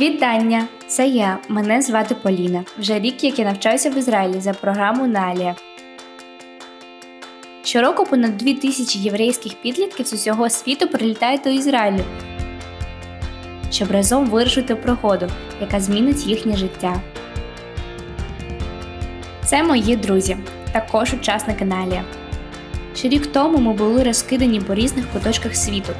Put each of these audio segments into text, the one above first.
Вітання! Це я. Мене звати Поліна. Вже рік, як я навчаюся в Ізраїлі за програмою Налія. Щороку понад 2 тисячі єврейських підлітків з усього світу прилітають до Ізраїлю, щоб разом вирушити в пригоду, яка змінить їхнє життя. Це мої друзі, також учасники Налія. Ще рік тому ми були розкидані по різних куточках світу.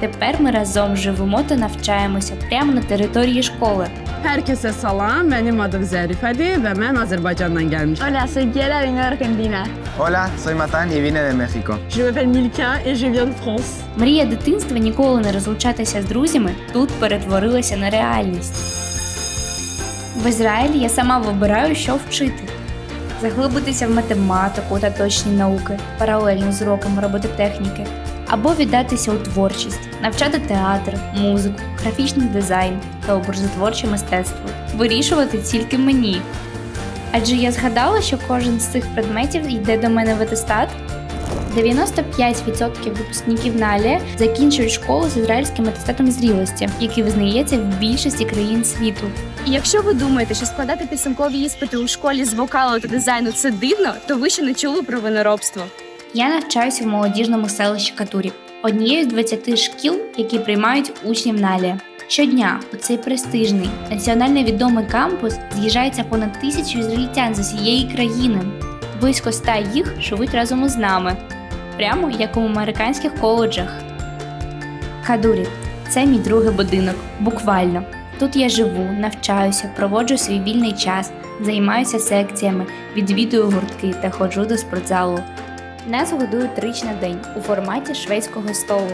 Tепер ми разом живемо та навчаємося прямо на території школи. Herkese salam, benim adım Zerife'di ve ben Azerbaycan'dan gelmişim. Hola, soy Kiara, vengo de Argentina. Hola, soy Matan y vine de México. Je m'appelle Milka et je viens de France. Мрія дитинства ніколи не розлучатися з друзями тут перетворилася на реальність. В Ізраїлі я сама вибираю, що вчити. Заглибитися в математику та точні науки, паралельно з уроками робототехніки, або віддатися у творчість, навчати театр, музику, графічний дизайн та образотворче мистецтво. Вирішувати тільки мені. Адже я згадала, що кожен з цих предметів йде до мене в атестат, 95% випускників НАЛІ закінчують школу з ізраїльським атестатом зрілості, який визнається в більшості країн світу. І якщо ви думаєте, що складати підсумкові іспити у школі з вокалу та дизайну це дивно, то ви ще не чули про виноробство. Я навчаюся в молодіжному селищі Катурі, однією з 20 шкіл, які приймають учнів НАЛІ. Щодня у цей престижний національно відомий кампус з'їжджається понад тисячу ізраїльтян з усієї країни. Близько ста їх живуть разом із нами, прямо як у американських коледжах. Кадурі це мій другий будинок, буквально. Тут я живу, навчаюся, проводжу свій вільний час, займаюся секціями, відвідую гуртки та ходжу до спортзалу. Нас годують тричі на день у форматі шведського столу.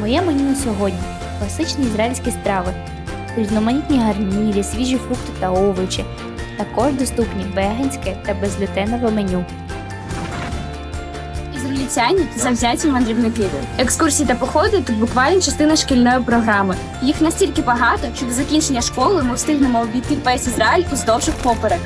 Моє меню сьогодні класичні ізраїльські страви, різноманітні гарнірі, свіжі фрукти та овочі. Також доступні веганське та безглютенове меню. Ізраїльтяні завзяті мандрівники. Екскурсії та походи тут буквально частина шкільної програми. Їх настільки багато, що до закінчення школи ми встигнемо обійти весь Ізраїль уздовж поперек.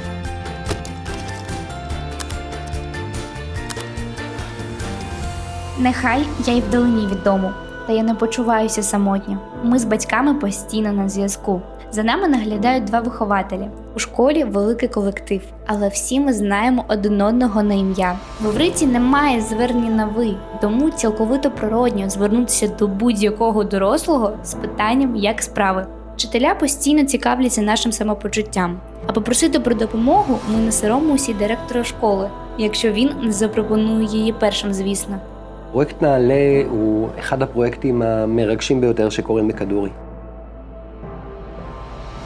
Нехай я й вдалині від дому, та я не почуваюся самотньо. Ми з батьками постійно на зв'язку. За нами наглядають два вихователі. У школі великий колектив, але всі ми знаємо один одного на ім'я. В івриті немає звернення на ви, тому цілковито природньо звернутися до будь-якого дорослого з питанням, як справи. Вчителя постійно цікавляться нашим самопочуттям, а попросити про допомогу ми не соромимося директора школи, якщо він не запропонує її першим, звісно. פרויקט נעל"ה הוא אחד הפרויקטים המרגשים ביותר שקורים בכדורי.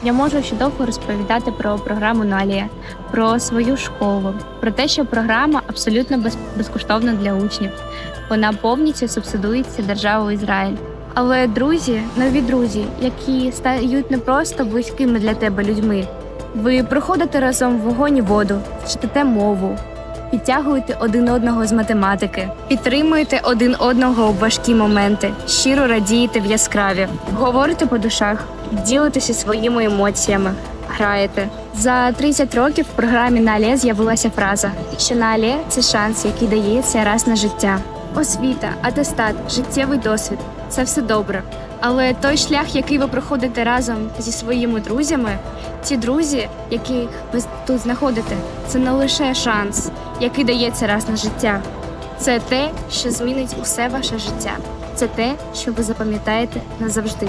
Я можу ще довго розповідати про програму Налія, про свою школу, про те, що програма абсолютно без, безкоштовна для учнів. Вона повністю субсидується державою Ізраїль. Але друзі, нові друзі, які стають не просто близькими для тебе людьми. Ви проходите разом вогонь і воду, вчите мову, підтягуєте один одного з математики, підтримуєте один одного у важкі моменти, щиро радієте в яскраві, говорите по душах, ділитеся своїми емоціями, граєте. За 30 років в програмі на НАЛЕ з'явилася фраза, що на НАЛЕ – це шанс, який дається раз на життя. Освіта, атестат, життєвий досвід це все добре. Але той шлях, який ви проходите разом зі своїми друзями, ті друзі, яких ви тут знаходите, це не лише шанс, який дається раз на життя. Це те, що змінить усе ваше життя. Це те, що ви запам'ятаєте назавжди.